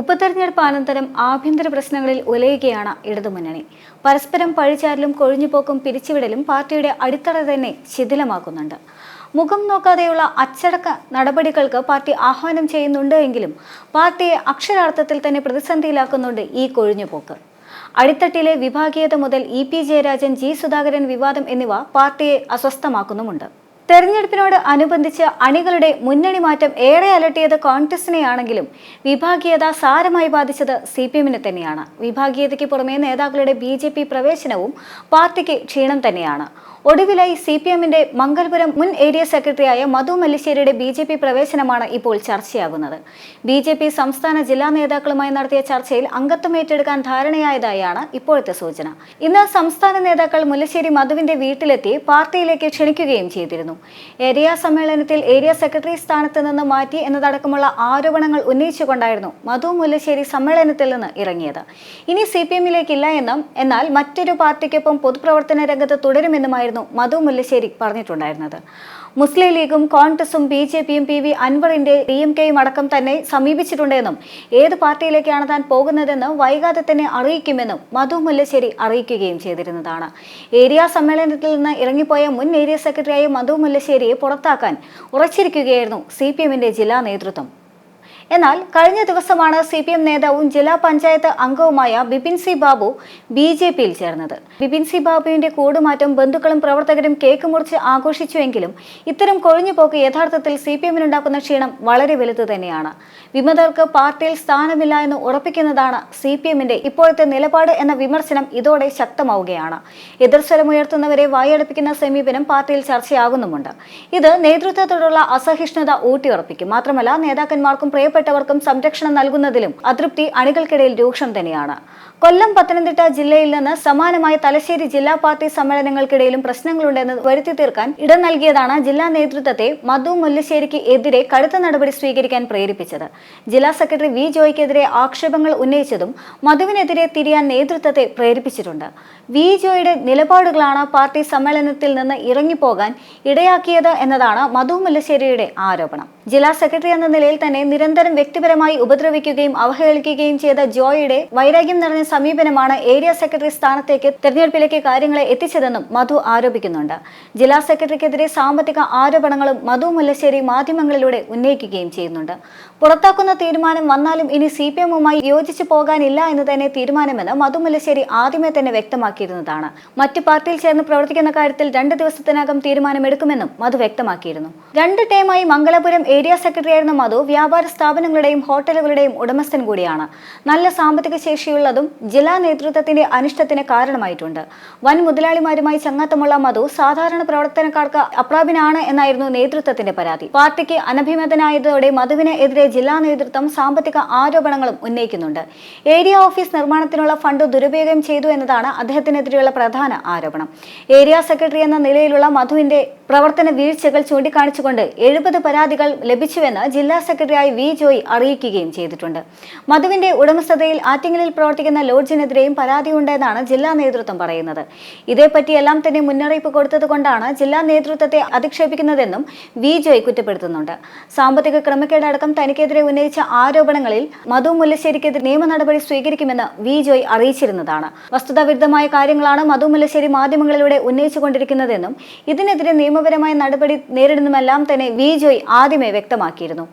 ഉപതെരഞ്ഞെടുപ്പ് അനന്തരം ആഭ്യന്തര പ്രശ്നങ്ങളിൽ ഉലയുകയാണ് ഇടതുമുന്നണി. പരസ്പരം പഴിചാരലും കൊഴിഞ്ഞുപോക്കും പിരിച്ചുവിടലും പാർട്ടിയുടെ അടിത്തറ തന്നെ ശിഥിലമാക്കുന്നുണ്ട്. മുഖം നോക്കാതെയുള്ള അച്ചടക്ക നടപടികൾക്ക് പാർട്ടി ആഹ്വാനം ചെയ്യുന്നുണ്ട് എങ്കിലും പാർട്ടിയെ അക്ഷരാർത്ഥത്തിൽ തന്നെ പ്രതിസന്ധിയിലാക്കുന്നുണ്ട് ഈ കൊഴിഞ്ഞുപോക്ക്. അടിത്തട്ടിലെ വിഭാഗീയത മുതൽ E P Jayarajan G Sudhakaran വിവാദം എന്നിവ പാർട്ടിയെ അസ്വസ്ഥമാക്കുന്നുമുണ്ട്. തെരഞ്ഞെടുപ്പിനോട് അനുബന്ധിച്ച് അണികളുടെ മുന്നണി മാറ്റം ഏറെ അലട്ടിയത് കോൺഗ്രസിനെയാണെങ്കിലും വിഭാഗീയത സാരമായി ബാധിച്ചത് സി പി എമ്മിനെ തന്നെയാണ്. വിഭാഗീയതയ്ക്ക് പുറമെ നേതാക്കളുടെ ബി പ്രവേശനവും പാർട്ടിക്ക് ക്ഷീണം തന്നെയാണ്. ഒടുവിലായി സി പി എമ്മിന്റെ മംഗൽപുരം മുൻ ഏരിയ സെക്രട്ടറിയായ മധു മല്ലിശ്ശേരിയുടെ ബി ജെ പി പ്രവേശനമാണ് ഇപ്പോൾ ചർച്ചയാകുന്നത്. ബി ജെ പി സംസ്ഥാന ജില്ലാ നേതാക്കളുമായി നടത്തിയ ചർച്ചയിൽ അംഗത്വം ഏറ്റെടുക്കാൻ ധാരണയായതായാണ് ഇപ്പോഴത്തെ സൂചന. ഇന്ന് സംസ്ഥാന നേതാക്കൾ മുല്ലശ്ശേരി മധുവിന്റെ വീട്ടിലെത്തി പാർട്ടിയിലേക്ക് ക്ഷണിക്കുകയും ചെയ്തിരുന്നു. ഏരിയ സമ്മേളനത്തിൽ ഏരിയ സെക്രട്ടറി സ്ഥാനത്ത് നിന്ന് മാറ്റി എന്നതടക്കമുള്ള ആരോപണങ്ങൾ ഉന്നയിച്ചുകൊണ്ടായിരുന്നു മധു മുല്ലശ്ശേരി സമ്മേളനത്തിൽ നിന്ന് ഇറങ്ങിയത്. ഇനി സി പി എമ്മിലേക്കില്ല എന്നും എന്നാൽ മറ്റൊരു പാർട്ടിക്കൊപ്പം പൊതുപ്രവർത്തന രംഗത്ത് തുടരുമെന്നുമായിരുന്നു മധു മുല്ലശ്ശേരി പറഞ്ഞിട്ടുണ്ടായിരുന്നത്. മുസ്ലിം ലീഗും കോൺഗ്രസും ബി ജെ പിയും പി വി അൻവറിന്റെ ഡി എം കെയും അടക്കം തന്നെ സമീപിച്ചിട്ടുണ്ടെന്നും ഏത് പാർട്ടിയിലേക്കാണ് താൻ പോകുന്നതെന്ന് വൈകാതെ തന്നെ അറിയിക്കുമെന്നും മധു മുല്ലശ്ശേരി അറിയിക്കുകയും ചെയ്തിരുന്നതാണ്. ഏരിയ സമ്മേളനത്തിൽ നിന്ന് ഇറങ്ങിപ്പോയ മുൻ ഏരിയ സെക്രട്ടറിയായ മധു മുല്ലശ്ശേരിയെ പുറത്താക്കാൻ ഉറച്ചിരിക്കുകയായിരുന്നു സി ജില്ലാ നേതൃത്വം. എന്നാൽ കഴിഞ്ഞ ദിവസമാണ് സി പി എം നേതാവും ജില്ലാ പഞ്ചായത്ത് അംഗവുമായ Bipin C Babu B J പിയിൽ ചേർന്നത്. ബിപിൻ സി ബാബുവിന്റെ കൂടുമാറ്റം ബന്ധുക്കളും പ്രവർത്തകരും കേക്ക് മുറിച്ച് ആഘോഷിച്ചുവെങ്കിലും ഇത്തരം കൊഴിഞ്ഞുപോക്ക് യഥാർത്ഥത്തിൽ സി പി എമ്മിനുണ്ടാക്കുന്ന ക്ഷീണം വളരെ വലുത് തന്നെയാണ്. വിമതർക്ക് പാർട്ടിയിൽ സ്ഥാനമില്ല എന്ന് ഉറപ്പിക്കുന്നതാണ് സി പി എമ്മിന്റെ ഇപ്പോഴത്തെ നിലപാട് എന്ന വിമർശനം ഇതോടെ ശക്തമാവുകയാണ്. എതിർസ്വരമുയർത്തുന്നവരെ വായടപ്പിക്കുന്ന സമീപനം പാർട്ടിയിൽ ചർച്ചയാകുന്നുമുണ്ട്. ഇത് നേതൃത്വത്തോടുള്ള അസഹിഷ്ണുത ഊട്ടിയുറപ്പിക്കും. മാത്രമല്ല നേതാക്കന്മാർക്കും പ്രിയപ്പെട്ടവർക്കും സംരക്ഷണം നൽകുന്നതിലും അതൃപ്തി അണികൾക്കിടയിൽ രൂക്ഷം തന്നെയാണ്. കൊല്ലം പത്തനംതിട്ട ജില്ലയിൽ നിന്ന് സമാനമായ തലശ്ശേരി ജില്ലാ പാർട്ടി സമ്മേളനങ്ങൾക്കിടയിലും പ്രശ്നങ്ങളുണ്ടെന്ന് വരുത്തി തീർക്കാൻ ഇടം നൽകിയതാണ് ജില്ലാ നേതൃത്വത്തെ മധു മുല്ലശ്ശേരിക്ക് എതിരെ കടുത്ത നടപടി സ്വീകരിക്കാൻ പ്രേരിപ്പിച്ചത്. ജില്ലാ സെക്രട്ടറി വി ജോയ്ക്കെതിരെ ആക്ഷേപങ്ങൾ ഉന്നയിച്ചതും മധുവിനെതിരെ തിരിയാൻ നേതൃത്വത്തെ പ്രേരിപ്പിച്ചിട്ടുണ്ട്. വി ജോയുടെ നിലപാടുകളാണ് പാർട്ടി സമ്മേളനത്തിൽ നിന്ന് ഇറങ്ങിപ്പോകാൻ ഇടയാക്കിയത് എന്നതാണ് മധു മുല്ലശ്ശേരിയുടെ ആരോപണം. ജില്ലാ സെക്രട്ടറി എന്ന നിലയിൽ തന്നെ നിരന്തരം വ്യക്തിപരമായി ഉപദ്രവിക്കുകയും അവഹേളിക്കുകയും ചെയ്ത ജോയിയുടെ വൈരാഗ്യം നിറഞ്ഞ സമീപനമാണ് ഏരിയ സെക്രട്ടറി സ്ഥാനത്തേക്ക് തെരഞ്ഞെടുപ്പിലേക്ക് കാര്യങ്ങളെ എത്തിച്ചതെന്നും മധു ആരോപിക്കുന്നുണ്ട്. ജില്ലാ സെക്രട്ടറിക്കെതിരെ സാമ്പത്തിക ആരോപണങ്ങളും മധു മുല്ലശ്ശേരി മാധ്യമങ്ങളിലൂടെ ഉന്നയിക്കുകയും ചെയ്യുന്നുണ്ട്. പുറത്താക്കുന്ന തീരുമാനം വന്നാലും ഇനി സി പി എമ്മുമായി യോജിച്ചു പോകാനില്ല എന്ന് തന്നെ തീരുമാനമെന്ന് മധു മുല്ലശ്ശേരി ആദ്യമേ തന്നെ വ്യക്തമാക്കിയിരുന്നതാണ്. മറ്റു പാർട്ടിയിൽ ചേർന്ന് പ്രവർത്തിക്കുന്ന കാര്യത്തിൽ രണ്ട് ദിവസത്തിനകം തീരുമാനമെടുക്കുമെന്നും മധു വ്യക്തമാക്കിയിരുന്നു. രണ്ട് ടൈമായി മംഗലപുരം ഏരിയ സെക്രട്ടറി സെക്രട്ടറിയായിരുന്ന മധു വ്യാപാര സ്ഥാപനങ്ങളുടെയും ഹോട്ടലുകളുടെയും ഉടമസ്ഥൻ കൂടിയാണ്. നല്ല സാമ്പത്തിക ശേഷിയുള്ളതും ജില്ലാ നേതൃത്വത്തിന്റെ അനിഷ്ടത്തിന് കാരണമായിട്ടുണ്ട്. വൻ മുതലാളിമാരുമായി ചങ്ങാത്തമുള്ള മധു സാധാരണ പ്രവർത്തനക്കാർക്ക് അപ്രാപിനാണ് എന്നായിരുന്നു നേതൃത്വത്തിന്റെ പരാതി. പാർട്ടിക്ക് അനഭിമതനായതോടെ മധുവിന് എതിരെ ജില്ലാ നേതൃത്വം സാമ്പത്തിക ആരോപണങ്ങളും ഉന്നയിക്കുന്നുണ്ട്. ഏരിയ ഓഫീസ് നിർമ്മാണത്തിനുള്ള ഫണ്ട് ദുരുപയോഗം ചെയ്തു എന്നതാണ് അദ്ദേഹത്തിനെതിരെയുള്ള പ്രധാന ആരോപണം. ഏരിയ സെക്രട്ടറി എന്ന നിലയിലുള്ള മധുവിന്റെ പ്രവർത്തന വീഴ്ചകൾ ചൂണ്ടിക്കാണിച്ചുകൊണ്ട് എഴുപത് പരാതികൾ ലഭിച്ചുവെന്ന് ജില്ലാ സെക്രട്ടറിയായി വി ജോയ് അറിയിക്കുകയും ചെയ്തിട്ടുണ്ട്. മധുവിന്റെ ഉടമസ്ഥതയിൽ ആറ്റിങ്ങലിൽ പ്രവർത്തിക്കുന്ന ലോഡ്ജിനെതിരെയും പരാതിയുണ്ടെന്നാണ് ജില്ലാ നേതൃത്വം പറയുന്നത്. ഇതേപ്പറ്റിയെല്ലാം തന്നെ മുന്നറിയിപ്പ് കൊടുത്തതുകൊണ്ടാണ് ജില്ലാ നേതൃത്വത്തെ അധിക്ഷേപിക്കുന്നതെന്നും വി ജോയ് കുറ്റപ്പെടുത്തുന്നുണ്ട്. സാമ്പത്തിക ക്രമക്കേടടക്കം തനിക്കെതിരെ ഉന്നയിച്ച ആരോപണങ്ങളിൽ മധു മുല്ലശ്ശേരിക്കെതിരെ നിയമ നടപടി സ്വീകരിക്കുമെന്ന് വി ജോയ് അറിയിച്ചിരുന്നതാണ്. വസ്തുതാവിരുദ്ധമായ കാര്യങ്ങളാണ് മധു മുല്ലശ്ശേരി മാധ്യമങ്ങളിലൂടെ ഉന്നയിച്ചുകൊണ്ടിരിക്കുന്നതെന്നും ഇതിനെതിരെ നിയമപരമായ നടപടി നേരിടുന്നുമെല്ലാം തന്നെ വി ജോയ് ആദ്യമേ വ്യക്തമാക്കിയിരുന്നു